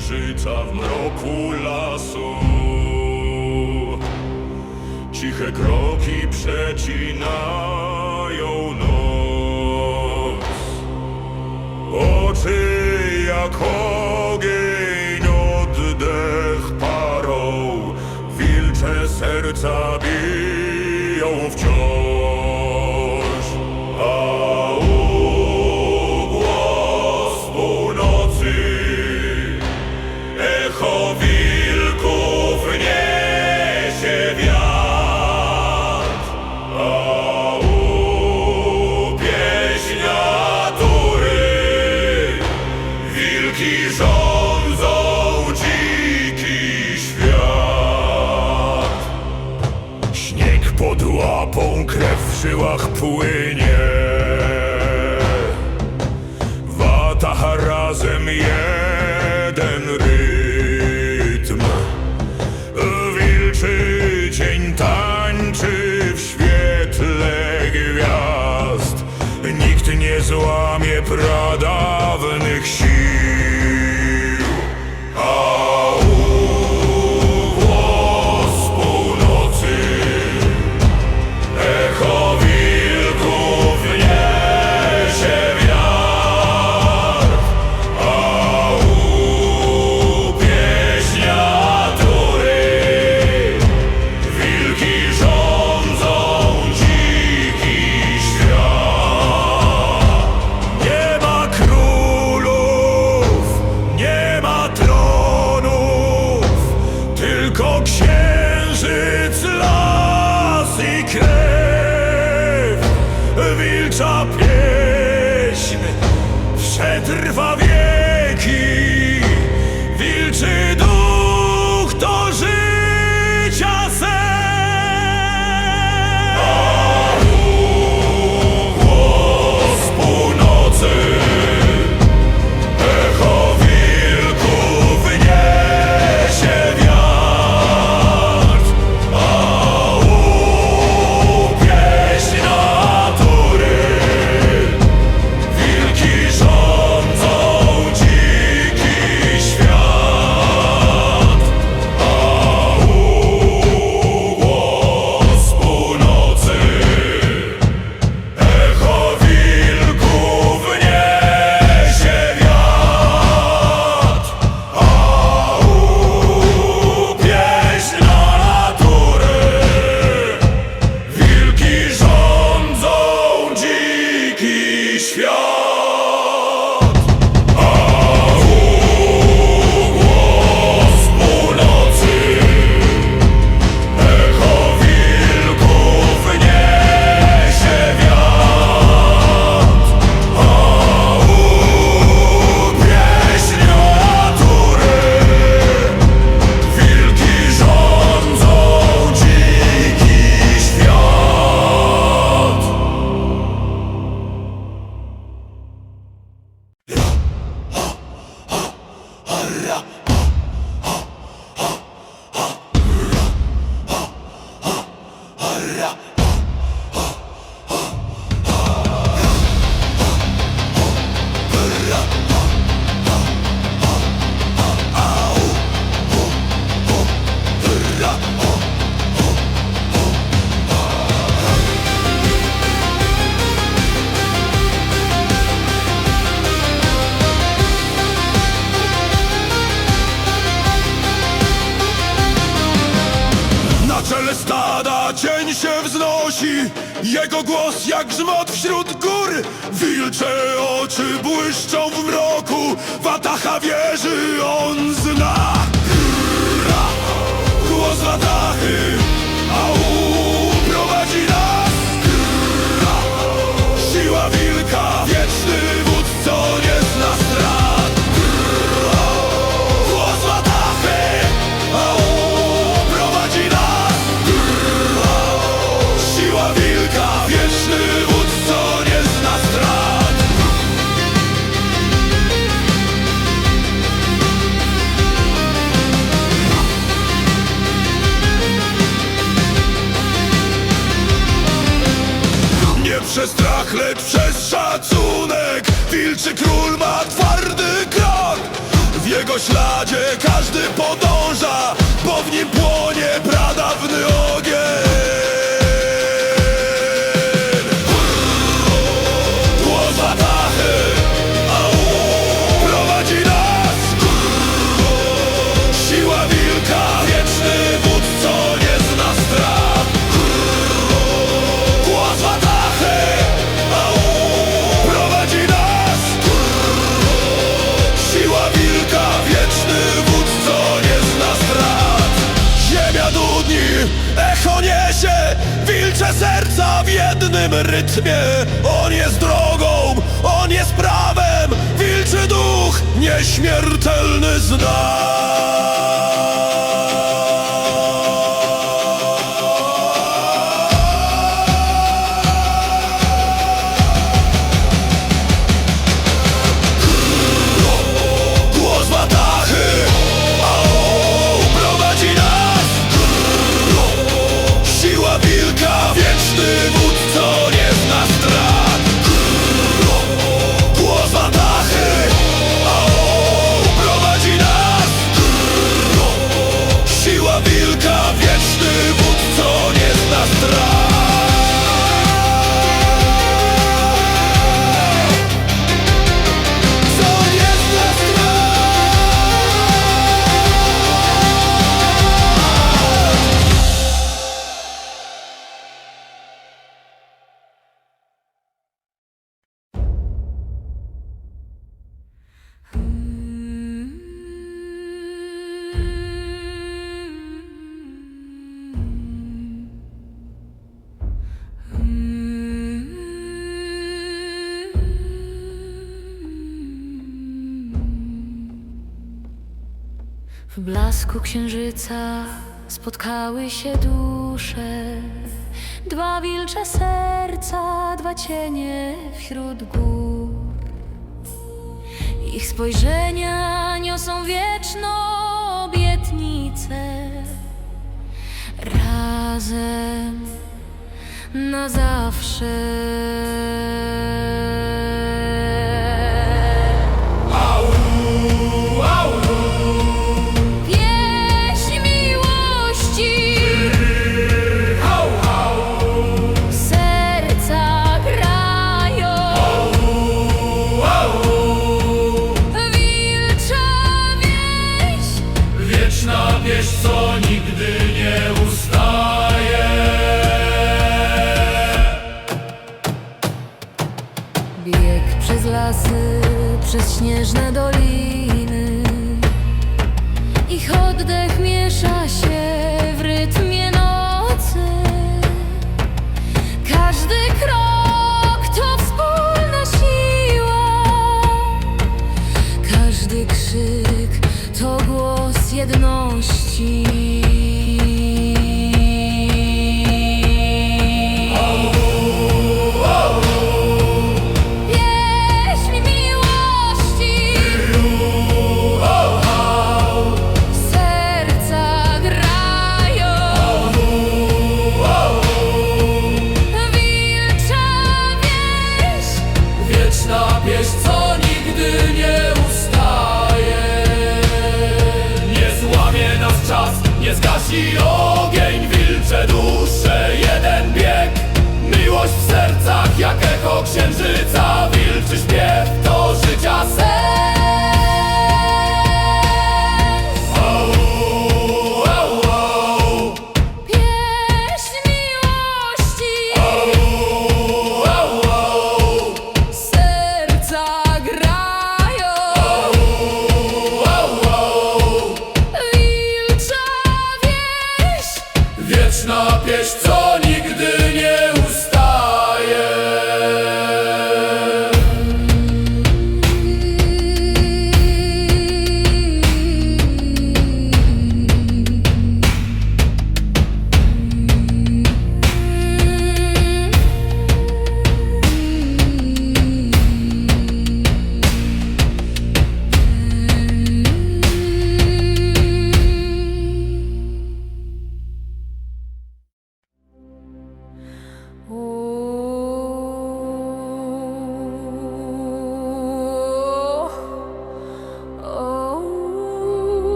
księżyca w mroku lasu. Ciche kroki przecinają noc Oczy jak ogień, oddech parą Wilcze serca biją wciąż żyłach płynie. Wata razem jest świat! Father, przez strach, lecz przez szacunek Wilczy król ma twardy krok. W jego śladzie każdy podąża Bo w nim płonie pradawny ogień. wolnym rytmie. On jest drogą, on jest prawem. Wilczy duch, nieśmiertelny znak. W blasku księżyca spotkały się dusze. Dwa wilcze serca, dwa cienie wśród gór. Ich spojrzenia niosą wieczną obietnicę. Razem na zawsze. Nación.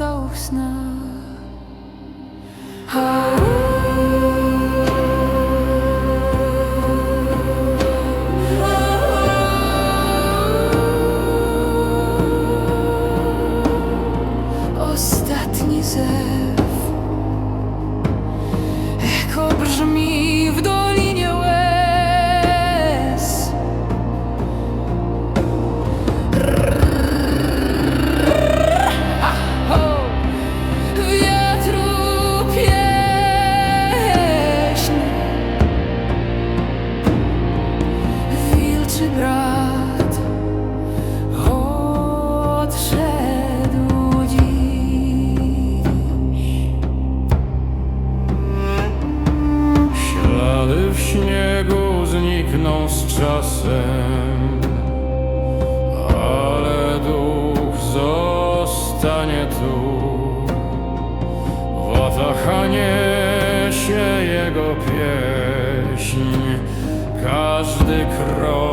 so snow. Każdy krok